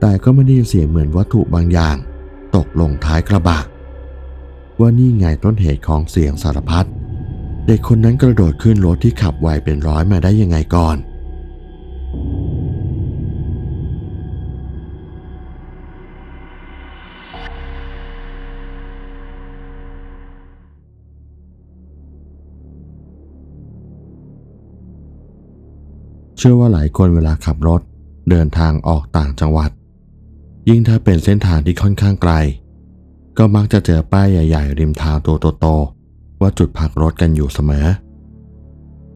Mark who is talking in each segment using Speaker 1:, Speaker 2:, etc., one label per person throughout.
Speaker 1: แต่ก็ไม่ได้ยินเสียงเหมือนวัตถุบางอย่าง ตกลงท้ายกระบะ ว่านี่ไงต้นเหตุของเสียงสารพัดเด็กคนนั้นกระโดดขึ้นรถที่ขับไวเป็นร้อยมาได้ยังไงก่อนเชื่อว่าหลายคนเวลาขับรถเดินทางออกต่างจังหวัด ยิ่งถ้าเป็นเส้นทางที่ค่อนข้างไกล ก็มักจะเจอป้ายใหญ่ ๆ ริมทางตัวโตๆว่าจุดพักรถกันอยู่เสมอ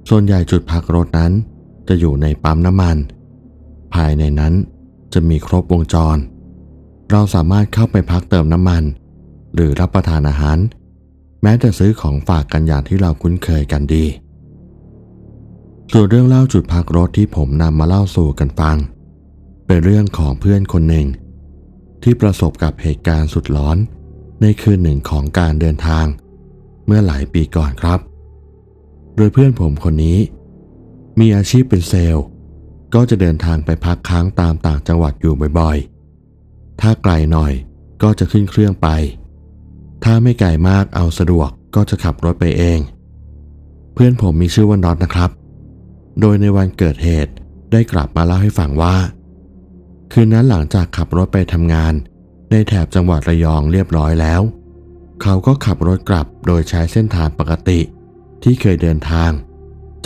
Speaker 1: ส่วนใหญ่จุดพักรถนั้น จะอยู่ในปั๊มน้ำมัน ภายในนั้นจะมีครบวงจร เราสามารถเข้าไปพักเติมน้ำมัน หรือรับประทานอาหาร แม้แต่ซื้อของฝากกันอย่างที่เราคุ้นเคยกันดี ส่วนเรื่องเล่าจุดพักรถที่ผมนำมาเล่าสู่กันฟัง เป็นเรื่องของเพื่อนคนหนึ่ง ที่ประสบกับเหตุการณ์สุดร้อน ในคืนหนึ่งของการเดินทาง เมื่อหลายปีก่อนครับ โดยเพื่อนผมคนนี้ มีอาชีพเป็นเซลล์ ก็จะเดินทางไปพักค้างตามต่างจังหวัดอยู่บ่อยๆ ถ้าไกลหน่อยก็จะขึ้นเครื่องไป ถ้าไม่ไกลมากเอาสะดวกก็จะขับรถไปเอง เพื่อนผมมีชื่อว่าน็อตนะครับ โดยในวันเกิดเหตุได้กลับมาเล่าให้ฟังว่า คืนนั้นหลังจากขับรถไปทำงาน ในแถบจังหวัดระยองเรียบร้อยแล้ว เขาก็ขับรถกลับโดยใช้เส้นทางปกติ ที่เคยเดินทาง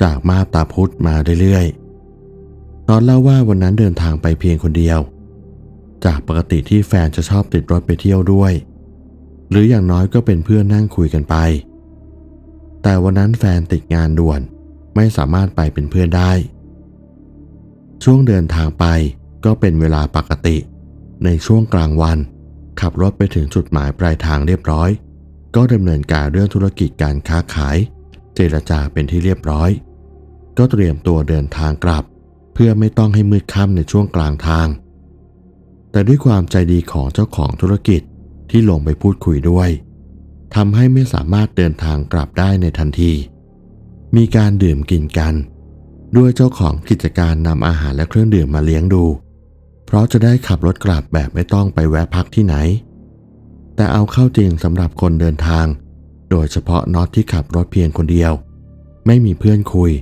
Speaker 1: จากมาบตาพุธมาเรื่อยๆ ตอนเล่าว่าวันนั้นเดินทางไปเพียงคนเดียว จากปกติที่แฟนจะชอบติดรถไปเที่ยวด้วย หรืออย่างน้อยก็เป็นเพื่อนนั่งคุยกันไป แต่วันนั้นแฟนติดงานด่วนไม่สามารถไปเป็นเพื่อนได้ ช่วงเดินทางไป ก็เป็นเวลาปกติ ในช่วงกลางวัน ขับรถไปถึงจุดหมายปลายทางเรียบร้อย ก็ดำเนินการเรื่องธุรกิจการค้าขาย เจรจาเป็นที่เรียบร้อย ก็เตรียมตัวเดินทางกลับ เพื่อไม่ต้องให้มืดค่ำในช่วงกลางทาง แต่ด้วยความใจดีของเจ้าของธุรกิจที่ลงไปพูดคุยด้วยทำให้ไม่สามารถเดินทางกลับได้ในทันที มีการดื่มกินกัน ด้วยเจ้าของกิจการนำอาหารและเครื่องดื่มมาเลี้ยงดู เพราะจะได้ขับรถกลับแบบไม่ต้องไปแวะพักที่ไหน แต่เอาเข้าจริงสำหรับคนเดินทาง โดยเฉพาะน็อตที่ขับรถเพียงคนเดียว ไม่มีเพื่อนคุย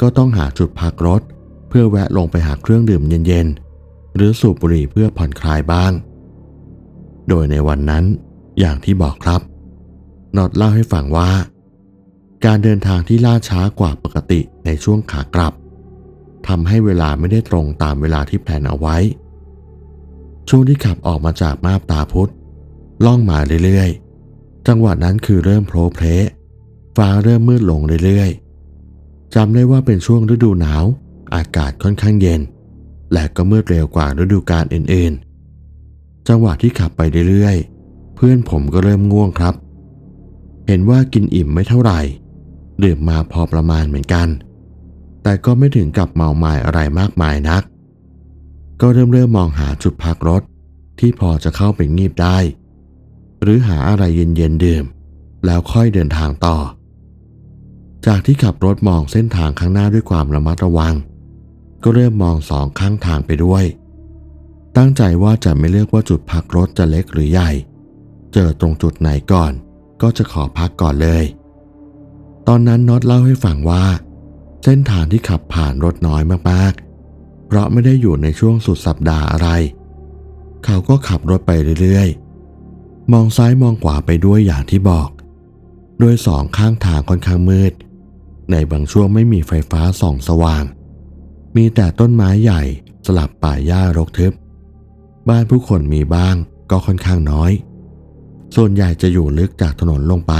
Speaker 1: ก็ต้องหาจุดพักรถ เพื่อแวะลงไปหาเครื่องดื่มเย็นๆ หรือสูบบุหรี่เพื่อผ่อนคลายบ้าง โดยในวันนั้น อย่างที่บอกครับน็อตเล่าให้ฟังว่า การเดินทางที่ล่าช้ากว่าปกติในช่วงขากลับ ทำให้เวลาไม่ได้ตรงตามเวลาที่แพลนเอาไว้ ช่วงที่ขับออกมาจากมาบตาพุธล่องมาเรื่อยๆ จังหวะนั้นคือเริ่มโผล่เพลฟ้าเริ่มมืดลงเรื่อยๆจำได้ว่าเป็นช่วงฤดูหนาว อากาศค่อนข้างเย็น และก็มืดเร็วกว่าฤดูกาลอื่นๆ จังหวะที่ขับไปเรื่อยๆ เพื่อนผมก็เริ่มง่วงครับ เห็นว่ากินอิ่มไม่เท่าไหร่ดื่มมาพอประมาณเหมือนกัน แต่ก็ไม่ถึงกับเมาหมายอะไรมากมายนัก ก็เริ่มเริ่มมองหาจุดพักรถที่พอจะเข้าไปงีบได้ หรือหาอะไรเย็นๆดื่ม แล้วค่อยเดินทางต่อ จากที่ขับรถมองเส้นทางข้างหน้าด้วยความระมัดระวัง ก็เริ่มมองสองข้างทางไปด้วย ตั้งใจว่าจะไม่เลือกว่าจุดพักรถจะเล็กหรือใหญ่ เจอตรงจุดไหนก่อน ก็จะขอพักก่อนเลย ตอนนั้นน็อตเล่าให้ฟังว่า เส้นทางที่ขับผ่านรถน้อยมากๆ เพราะไม่ได้อยู่ในช่วงสุดสัปดาห์อะไร เขาก็ขับรถไปเรื่อยๆ มองซ้ายมองขวาไปด้วยอย่างที่บอก โดยสองข้างทางค่อนข้างมืด ในบางช่วงไม่มีไฟฟ้าส่องสว่าง มีแต่ต้นไม้ใหญ่สลับป่าหญ้ารกทึบ บ้านผู้คนมีบ้างก็ค่อนข้างน้อย ส่วนใหญ่จะอยู่ลึกจากถนนลงไป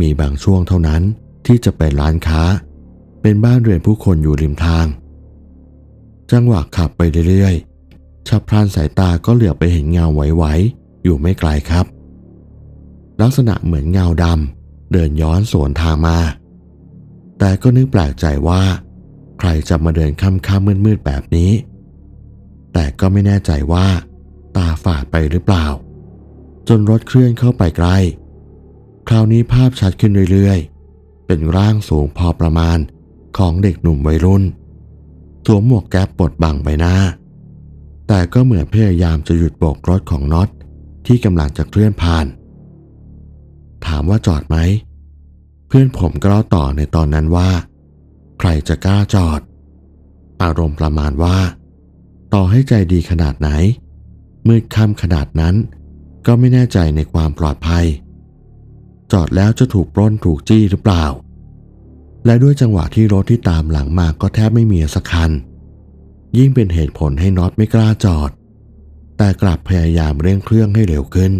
Speaker 1: มีบางช่วงเท่านั้นที่จะเป็นร้านค้า เป็นบ้านเรือนผู้คนอยู่ริมทาง จังหวะขับไปเรื่อยๆ ฉับพลันสายตาก็เหลือบไปเห็นเงาไหวๆ อยู่ไม่ไกลครับ ลักษณะเหมือนเงาดำเดินย้อนสวนทางมา แต่ก็นึกแปลกใจว่า ใครจะมาเดินค่ำๆมืดๆแบบนี้ แต่ก็ไม่แน่ใจว่า ตาฝาดไปหรือเปล่า จนรถเคลื่อนเข้าไปใกล้ คราวนี้ภาพชัดขึ้นเรื่อยๆ เป็นร่างสูงพอประมาณ ของเด็กหนุ่มวัยรุ่นสวมหมวกแก๊ปปลดบังใบหน้า แต่ก็เหมือนพยายามจะหยุดโบกรถของน็อตที่กำลังจะเคลื่อนผ่าน ถามว่าจอดไหม เพื่อนผมก็เล่าต่อในตอนนั้นว่า ใครจะกล้าจอด อารมณ์ประมาณว่า ต่อให้ใจดีขนาดไหน มืดค่ำขนาดนั้น ก็ไม่แน่ใจในความปลอดภัย จอดแล้วจะถูกปล้นถูกจี้หรือเปล่า และด้วยจังหวะที่รถที่ตามหลังมาก็แทบไม่มีสักคัน ยิ่งเป็นเหตุผลให้น็อตไม่กล้าจอด แต่กลับพยายามเร่งเครื่องให้เร็วขึ้น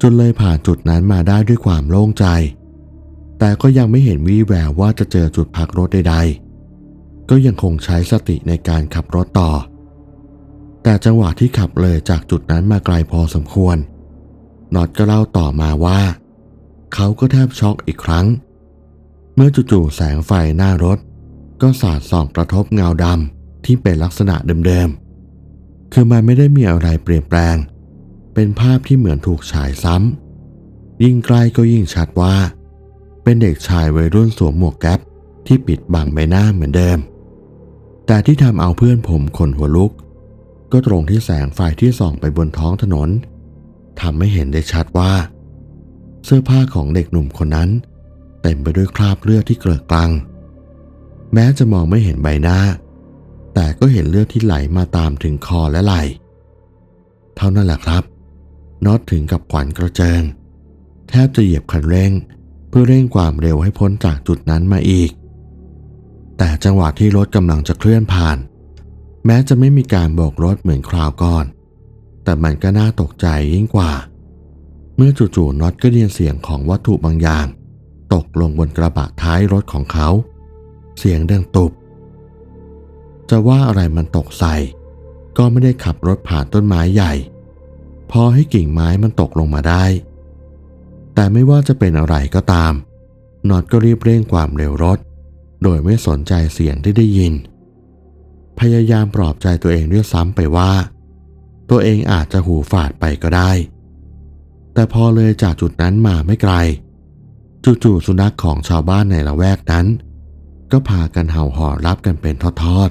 Speaker 1: จนเลยผ่านจุดนั้นมาได้ด้วยความโล่งใจ แต่ก็ยังไม่เห็นวี่แววว่าจะเจอจุดพักรถใดๆ ก็ยังคงใช้สติในการขับรถต่อ แต่จังหวะที่ขับเลยจากจุดนั้นมาไกลพอสมควรน็อตก็เล่าต่อมาว่า เขาก็แทบช็อกอีกครั้งเมื่อจู่ๆแสงไฟหน้ารถ ก็สาดส่องกระทบเงาดำที่เป็นลักษณะเดิมๆ คือมันไม่ได้มีอะไรเปลี่ยนแปลง เป็นภาพที่เหมือนถูกฉายซ้ำ ยิ่งใกล้ก็ยิ่งชัดว่า เป็นเด็กชายวัยรุ่นสวมหมวกแก๊ปที่ปิดบังใบหน้าเหมือนเดิม แต่ที่ทำเอาเพื่อนผมขนหัวลุก ก็ตรงที่แสงไฟที่ส่องไปบนท้องถนนทำให้เห็นได้ชัดว่า เสื้อผ้าของเด็กหนุ่มคนนั้น เต็มไปด้วยคราบเลือดที่เกลือกลัง แม้จะมองไม่เห็นใบหน้า แต่ก็เห็นเลือดที่ไหลมาตามถึงคอและไหล่ เท่านั้นแหละครับน็อตถึงกับขวัญกระเจิง แทบจะเหยียบคันเร่ง เพื่อเร่งความเร็วให้พ้นจากจุดนั้นมาอีก แต่จังหวะที่รถกำลังจะเคลื่อนผ่าน แม้จะไม่มีการโบกรถเหมือนคราวก่อน แต่มันก็น่าตกใจยิ่งกว่า เมื่อจู่ๆน็อตก็ได้ยินเสียงของวัตถุบางอย่าง ตกลงบนกระบะท้ายรถของเขา เสียงดังตุบ จะว่าอะไรมันตกใส่ ก็ไม่ได้ขับรถผ่านต้นไม้ใหญ่ พอให้กิ่งไม้มันตกลงมาได้ แต่ไม่ว่าจะเป็นอะไรก็ตามนอตก็รีบเร่งความเร็วรถ โดยไม่สนใจเสียงที่ได้ยิน พยายามปลอบใจตัวเองด้วยซ้ำไปว่า ตัวเองอาจจะหูฝาดไปก็ได้ แต่พอเลยจากจุดนั้นมาไม่ไกล จู่ๆสุนัขของชาวบ้านในละแวกนั้น ก็พากันเห่าหอนรับกันเป็นทอด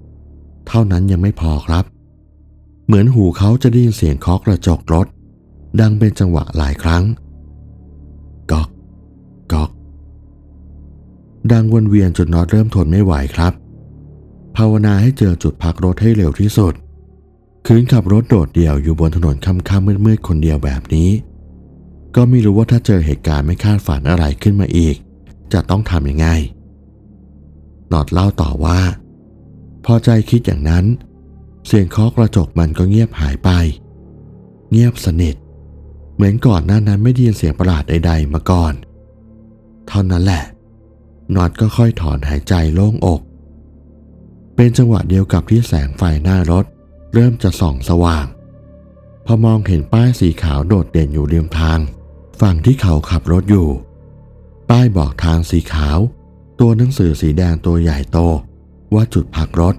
Speaker 1: ๆ เท่านั้นยังไม่พอครับ เหมือนหูเขาจะได้ยินเสียงเคาะกระจกรถ ดังเป็นจังหวะหลายครั้งก๊อกก๊อก ดังวนเวียนจนน็อตเริ่มทนไม่ไหวครับ ภาวนาให้เจอจุดพักรถให้เร็วที่สุด คืนขับรถโดดเดี่ยวอยู่บนถนนค่ำๆมืดๆคนเดียวแบบนี้ ก็ไม่รู้ว่าถ้าเจอเหตุการณ์ไม่คาดฝันอะไรขึ้นมาอีก จะต้องทำยังไงนอดเล่าต่อว่า พอใจคิดอย่างนั้น เสียงเคาะกระจกมันก็เงียบหายไป เงียบสนิท เหมือนก่อนหน้านั้นไม่ได้ยินเสียงประหลาดใดๆมาก่อน เท่านั้นแหละนอดก็ค่อยถอนหายใจโล่งอก เป็นจังหวะเดียวกับที่แสงไฟหน้ารถ เริ่มจะส่องสว่าง พอมองเห็นป้ายสีขาวโดดเด่นอยู่ริมทาง ฝั่งที่เขาขับรถอยู่ ป้ายบอกทางสีขาว ตัวหนังสือสีแดงตัวใหญ่โต ว่าจุดพักรถ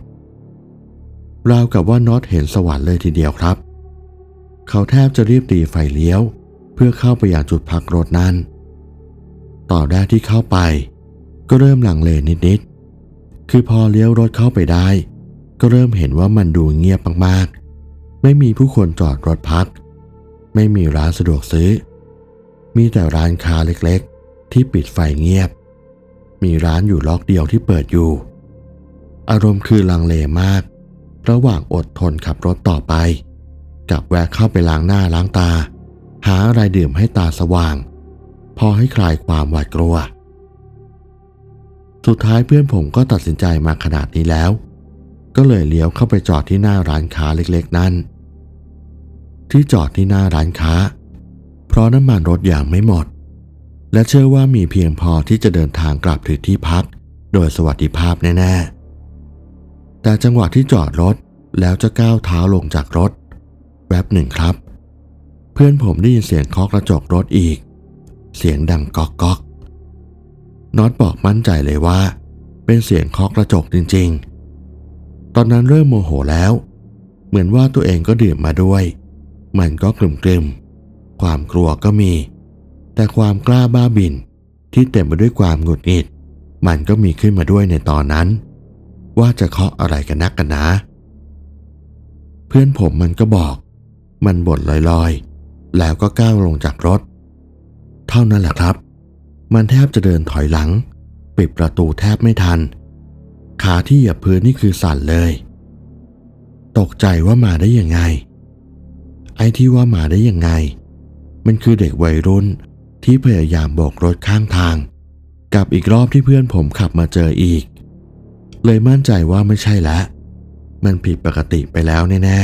Speaker 1: ราวกับว่าน็อตเห็นสวรรค์เลยทีเดียวครับ เขาแทบจะรีบตีไฟเลี้ยว เพื่อเข้าไปยังจุดพักรถนั้น ต่อแรกที่เข้าไป ก็เริ่มหลังเลนิดๆ คือพอเลี้ยวรถเข้าไปได้ ก็เริ่มเห็นว่ามันดูเงียบมากๆ ไม่มีผู้คนจอดรถพัก ไม่มีร้านสะดวกซื้อ มีแต่ร้านค้าเล็กๆ ที่ปิดไฟเงียบ มีร้านอยู่ล็อกเดียวที่เปิดอยู่ อารมณ์คือลังเลมาก ระหว่างอดทนขับรถต่อไป กับแวะเข้าไปล้างหน้าล้างตา หาอะไรดื่มให้ตาสว่าง พอให้คลายความหวาดกลัว สุดท้ายเพื่อนผมก็ตัดสินใจมาขนาดนี้แล้ว ก็เลยเลี้ยวเข้าไปจอดที่หน้าร้านค้าเล็กๆ นั่นที่จอดที่หน้าร้านค้า ราะน้ำมันรถอย่างไม่หมด และเชื่อว่ามีเพียงพอที่จะเดินทางกลับถึงที่พัก โดยสวัสดิภาพแน่ๆ แต่จังหวะที่จอดรถแล้วจะก้าวเท้าลงจากรถแวบหนึ่งครับ เพื่อนผมได้ยินเสียงเคาะกระจกรถอีก เสียงดังก๊อกก๊อกน็อตบอกมั่นใจเลยว่า เป็นเสียงเคาะกระจกจริง ๆ ตอนนั้นเริ่มโมโหแล้ว เหมือนว่าตัวเองก็ดื่มมาด้วย มันก็กลุ่มกลืมๆ ความกลัวก็มี แต่ความกล้าบ้าบินที่เต็มไปด้วยความหงุดหงิด มันก็มีขึ้นมาด้วยในตอนนั้น ว่าจะเคาะอะไรกันนักกันนะ เพื่อนผมมันก็บอก มันบ่นลอยๆ แล้วก็ก้าวลงจากรถ เท่านั้นแหละครับ มันแทบจะเดินถอยหลัง ปิดประตูแทบไม่ทัน ขาที่เหยียบพื้นนี่คือสั่นเลย ตกใจว่ามาได้ยังไง ไอ้ที่ว่ามาได้ยังไง มันคือเด็กวัยรุ่นที่พยายามโบกรถข้างทาง กับอีกรอบที่เพื่อนผมขับมาเจออีก เลยมั่นใจว่าไม่ใช่แล้วมันผิดปกติไปแล้วแน่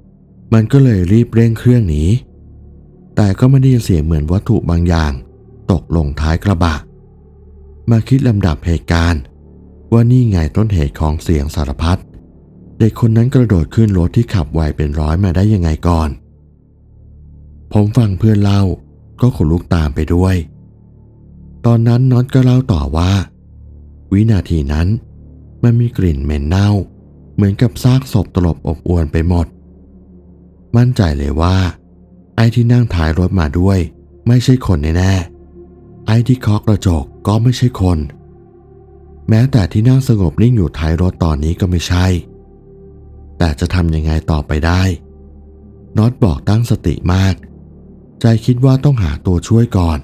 Speaker 1: ๆ มันก็เลยรีบเร่งเครื่องหนี แต่ก็ไม่ได้ยินเสียงเหมือนวัตถุบางอย่าง ตกลงท้ายกระบะ มาคิดลำดับเหตุการณ์ ว่านี่ไงต้นเหตุของเสียงสารพัดเด็กคนนั้นกระโดดขึ้นรถที่ขับไวเป็นร้อยมาได้ยังไงก่อน ผมฟังเพื่อนเล่าก็ขนลุกตามไปด้วย ตอนนั้นน็อตก็เล่าต่อว่า วินาทีนั้น มันมีกลิ่นเหม็นเน่า เหมือนกับซากศพตลบอบอวนไปหมด มั่นใจเลยว่า ไอ้ที่นั่งท้ายรถมาด้วย ไม่ใช่คนแน่ๆไอ้ที่เคาะกระจกก็ไม่ใช่คน แม้แต่ที่นั่งสงบนิ่งอยู่ท้ายรถตอนนี้ก็ไม่ใช่ แต่จะทำยังไงต่อไปได้น็อตบอกตั้งสติมาก ใจคิดว่าต้องหาตัวช่วยก่อน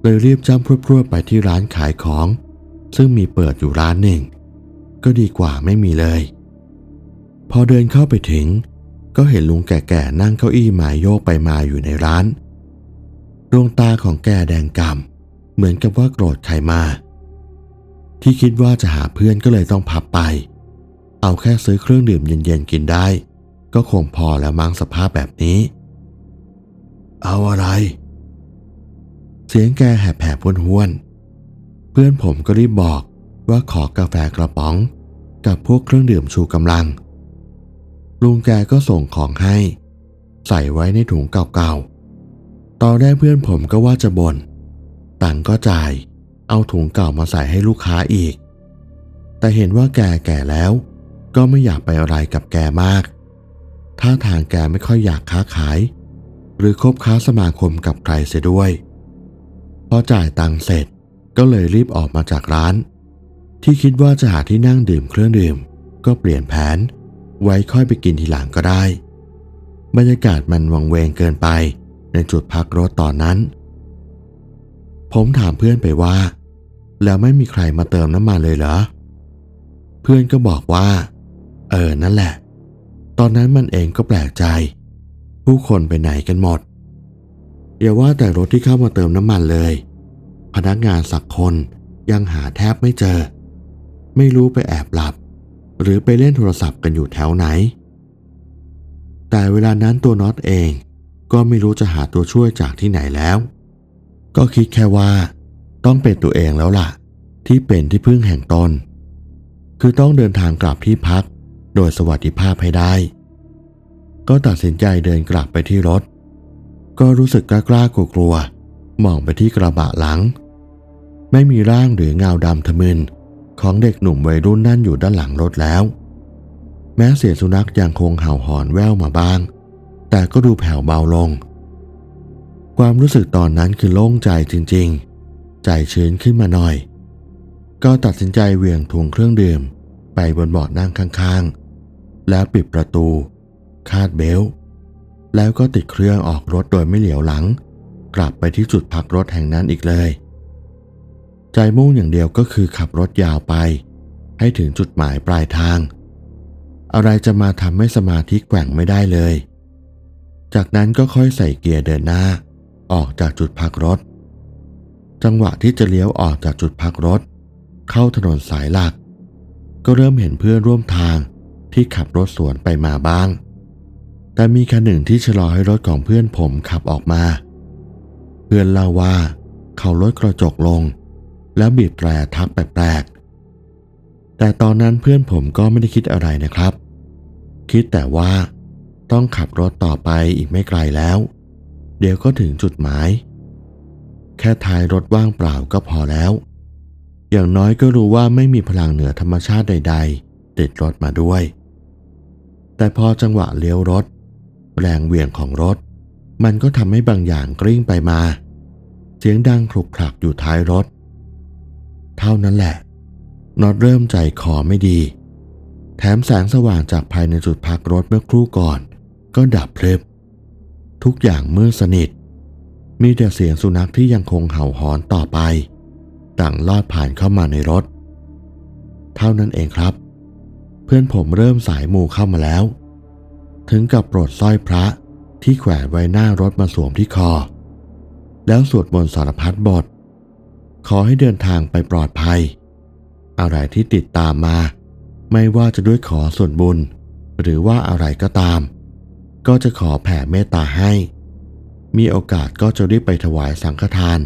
Speaker 1: เลยรีบจ้ำพรวดๆไปที่ร้านขายของ ซึ่งมีเปิดอยู่ร้านหนึ่ง ก็ดีกว่าไม่มีเลย พอเดินเข้าไปถึง ก็เห็นลุงแก่ๆนั่งเก้าอี้หมายโยกไปมาอยู่ในร้านดวงตาของแกแดงกำเหมือนกับว่าโกรธใครมา ที่คิดว่าจะหาเพื่อนก็เลยต้องพับไป เอาแค่ซื้อเครื่องดื่มเย็นๆกินได้ ก็คงพอแล้วมั้งสภาพแบบนี้ เอาอะไร เสียงแกแหบแผ่ห้วนๆเพื่อนผมก็รีบบอกว่าขอกาแฟกระป๋อง กับพวกเครื่องดื่มชูกำลัง ลุงแกก็ส่งของให้ ใส่ไว้ในถุงเก่าๆ ตอนแรกเพื่อนผมก็ว่าจะบน่นตังก็จ่าย เอาถุงเก่ามาใส่ให้ลูกค้าอีก แต่เห็นว่าแกแก่แล้ว ก็ไม่อยากไปอะไรกับแกมากถ้าทางแกไม่ค่อยอยากค้าขาย หรือคบค้าสมาคมกับใครเสียด้วย พอจ่ายตังค์เสร็จก็เลยรีบออกมาจากร้าน ที่คิดว่าจะหาที่นั่งดื่มเครื่องดื่ม ก็เปลี่ยนแผน ไว้ค่อยไปกินทีหลังก็ได้ บรรยากาศมันวังเวงเกินไปในจุดพักรถตอนนั้น ผมถามเพื่อนไปว่า แล้วไม่มีใครมาเติมน้ำมันเลยเหรอ เพื่อนก็บอกว่า เออนั่นแหละ ตอนนั้นมันเองก็แปลกใจ ผู้คนไปไหนกันหมด อย่าว่าแต่รถที่เข้ามาเติมน้ำมันเลย พนักงานสักคนยังหาแทบไม่เจอ ไม่รู้ไปแอบหลับ หรือไปเล่นโทรศัพท์กันอยู่แถวไหน แต่เวลานั้นตัวน็อตเองก็ไม่รู้จะหาตัวช่วยจากที่ไหนแล้ว ก็คิดแค่ว่า ต้องเป็นตัวเองแล้วล่ะ ที่เป็นที่พึ่งแห่งตน คือต้องเดินทางกลับที่พักโดยสวัสดิภาพให้ได้ ก็ตัดสินใจเดินกลับไปที่รถ ก็รู้สึกกล้ากล้ากลัวกลัวมองไปที่กระบะหลัง ไม่มีร่างหรือเงาดำทะมึนของเด็กหนุ่มวัยรุ่นนั่นอยู่ด้านหลังรถแล้ว แม้เสียงสุนัขยังคงเห่าหอนแว่วมาบ้าง แต่ก็ดูแผ่วเบาลง ความรู้สึกตอนนั้นคือโล่งใจจริงๆ ใจชื้นขึ้นมาหน่อย ก็ตัดสินใจเหวี่ยงถุงเครื่องดื่ม ไปบนเบาะนั่งข้างๆ แล้วปิดประตู คาดเบลแล้วก็ติดเครื่องออกรถโดยไม่เหลียวหลัง กลับไปที่จุดพักรถแห่งนั้นอีกเลย ใจมุ่งอย่างเดียวก็คือขับรถยาวไป ให้ถึงจุดหมายปลายทาง อะไรจะมาทำให้สมาธิแกว่งไม่ได้เลย จากนั้นก็ค่อยใส่เกียร์เดินหน้า ออกจากจุดพักรถ จังหวะที่จะเลี้ยวออกจากจุดพักรถ เข้าถนนสายหลัก ก็เริ่มเห็นเพื่อนร่วมทางที่ขับรถสวนไปมาบ้าง แต่มีคันหนึ่งที่ชะลอให้รถของเพื่อนผมขับออกมา เพื่อนเล่าว่าเขาลดกระจกลง แล้วบีบแตรทักแปลกๆ แต่ตอนนั้นเพื่อนผมก็ไม่ได้คิดอะไรนะครับ คิดแต่ว่าต้องขับรถต่อไปอีกไม่ไกลแล้ว เดี๋ยวก็ถึงจุดหมาย แค่ท้ายรถว่างเปล่าก็พอแล้ว อย่างน้อยก็รู้ว่าไม่มีพลังเหนือธรรมชาติใด ๆ ติดรถมาด้วย แต่พอจังหวะเลี้ยวรถ แรงเหวี่ยงของรถ มันก็ทำให้บางอย่างกลิ้งไปมา เสียงดังคลุกคลักอยู่ท้ายรถ เท่านั้นแหละน็อตเริ่มใจคอไม่ดี แถมแสงสว่างจากภายในจุดพักรถเมื่อครู่ก่อน ก็ดับเพลิบทุกอย่างมืดสนิท มีแต่เสียงสุนัขที่ยังคงเห่าหอนต่อไปดังลอดผ่านเข้ามาในรถ เท่านั้นเองครับ เพื่อนผมเริ่มสายมูเข้ามาแล้ว ถึงกับปลดสร้อยพระที่แขวนไว้หน้ารถมาสวมที่คอ แล้วสวดมนต์สารพัดบท ขอให้เดินทางไปปลอดภัย อะไรที่ติดตามมา ไม่ว่าจะด้วยขอส่วนบุญ หรือว่าอะไรก็ตาม ก็จะขอแผ่เมตตาให้ มีโอกาสก็จะรีบไปถวายสังฆทาน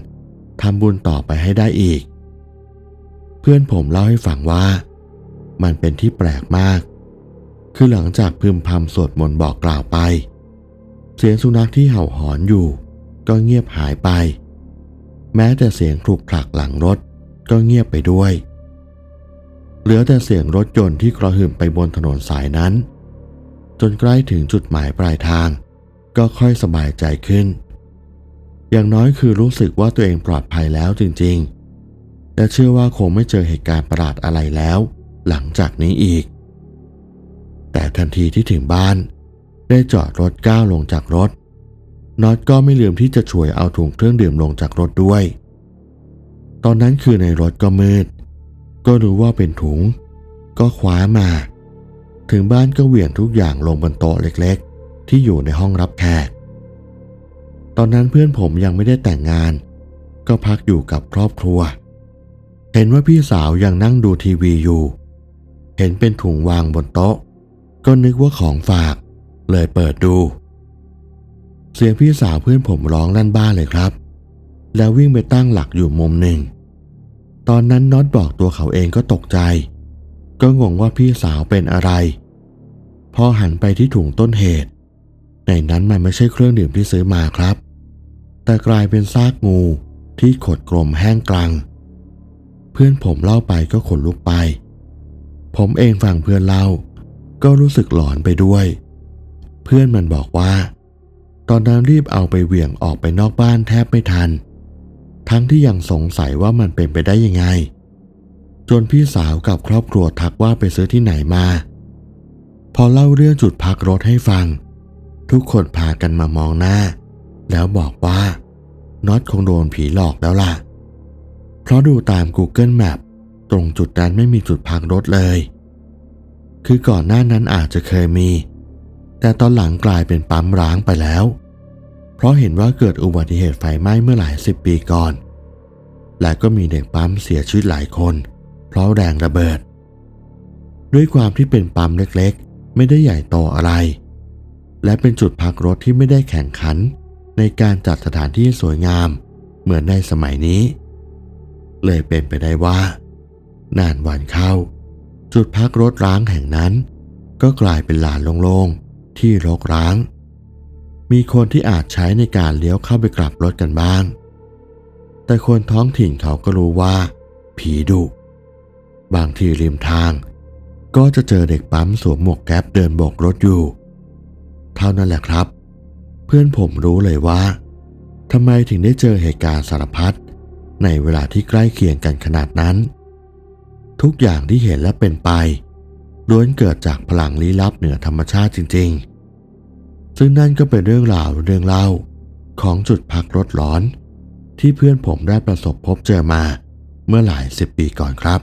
Speaker 1: ทำบุญต่อไปให้ได้อีก เพื่อนผมเล่าให้ฟังว่า มันเป็นที่แปลกมาก คือหลังจากพึมพำสวดมนต์บอกกล่าวไป เสียงสุนัขที่เห่าหอนอยู่ ก็เงียบหายไป แม้แต่เสียงคลุกคลักหลังรถก็เงียบไปด้วย เหลือแต่เสียงรถยนต์ที่กระหึ่มไปบนถนนสายนั้น จนใกล้ถึงจุดหมายปลายทาง ก็ค่อยสบายใจขึ้น อย่างน้อยคือรู้สึกว่าตัวเองปลอดภัยแล้วจริงๆและเชื่อว่าคงไม่เจอเหตุการณ์ประหลาดอะไรแล้ว หลังจากนี้อีก แต่ทันทีที่ถึงบ้าน ได้จอดรถก้าวลงจากรถน็อตก็ไม่ลืมที่จะช่วยเอาถุงเครื่องดื่มลงจากรถด้วย ตอนนั้นคือในรถก็มืด ก็รู้ว่าเป็นถุง ก็คว้ามา ถึงบ้านก็เหวี่ยงทุกอย่างลงบนโต๊ะเล็กๆ ที่อยู่ในห้องรับแขก ตอนนั้นเพื่อนผมยังไม่ได้แต่งงาน ก็พักอยู่กับครอบครัว เห็นว่าพี่สาวยังนั่งดูทีวีอยู่ เห็นเป็นถุงวางบนโต๊ะ ก็นึกว่าของฝาก เลยเปิดดู เสียงพี่สาวเพื่อนผมร้องลั่นบ้านเลยครับ แล้ววิ่งไปตั้งหลักอยู่มุมหนึ่ง ตอนนั้นน็อตบอกตัวเขาเองก็ตกใจ ก็งงว่าพี่สาวเป็นอะไร พอหันไปที่ถุงต้นเหตุ ในนั้นมันไม่ใช่เครื่องดื่มที่ซื้อมาครับ แต่กลายเป็นซากงูที่ขดกลมแห้งกลังเพื่อนผมเล่าไปก็ขนลุกไป ผมเองฟังเพื่อนเล่า ก็รู้สึกหลอนไปด้วย เพื่อนมันบอกว่า ตอนนั้นรีบเอาไปเหวี่ยงออกไปนอกบ้านแทบไม่ทัน ทั้งที่ยังสงสัยว่ามันเป็นไปได้ยังไง จนพี่สาวกับครอบครัวทักว่าไปซื้อที่ไหนมา พอเล่าเรื่องจุดพักรถให้ฟัง ทุกคนพากันมามองหน้า แล้วบอกว่าน็อตคงโดนผีหลอกแล้วล่ะ เพราะดูตาม Google Map ตรงจุดนั้นไม่มีจุดพักรถเลย คือก่อนหน้านั้นอาจจะเคยมี แต่ตอนหลังกลายเป็นปั๊มร้างไปแล้ว เพราะเห็นว่าเกิดอุบัติเหตุไฟไหม้เมื่อหลายสิบปีก่อน และก็มีเด็กปั๊มเสียชีวิตหลายคน เพราะแรงระเบิด ด้วยความที่เป็นปั๊มเล็กๆ ไม่ได้ใหญ่โตอะไร และเป็นจุดพักรถที่ไม่ได้แข่งขัน ในการจัดสถานที่สวยงาม เหมือนในสมัยนี้ เลยเป็นไปได้ว่านานวันเข้า จุดพักรถร้างแห่งนั้น ก็กลายเป็นลานโล่งๆ ที่รกร้าง มีคนที่อาจใช้ในการเลี้ยวเข้าไปกลับรถกันบ้าง แต่คนท้องถิ่นเขาก็รู้ว่า ผีดุบางทีริมทาง ก็จะเจอเด็กปั๊มสวมหมวกแก๊ปเดินโบกรถอยู่ เท่านั้นแหละครับ เพื่อนผมรู้เลยว่าทำไมถึงได้เจอเหตุการณ์สารพัดในเวลาที่ใกล้เคียงกันขนาดนั้น ทุกอย่างที่เห็นและเป็นไปล้วนเกิดจากพลังลี้ลับเหนือธรรมชาติจริง ๆ ซึ่งนั่นก็เป็นเรื่องราวเรื่องเล่าของจุดพักรถร้อน ที่เพื่อนผมได้ประสบพบเจอมาเมื่อหลายสิบปีก่อนครับ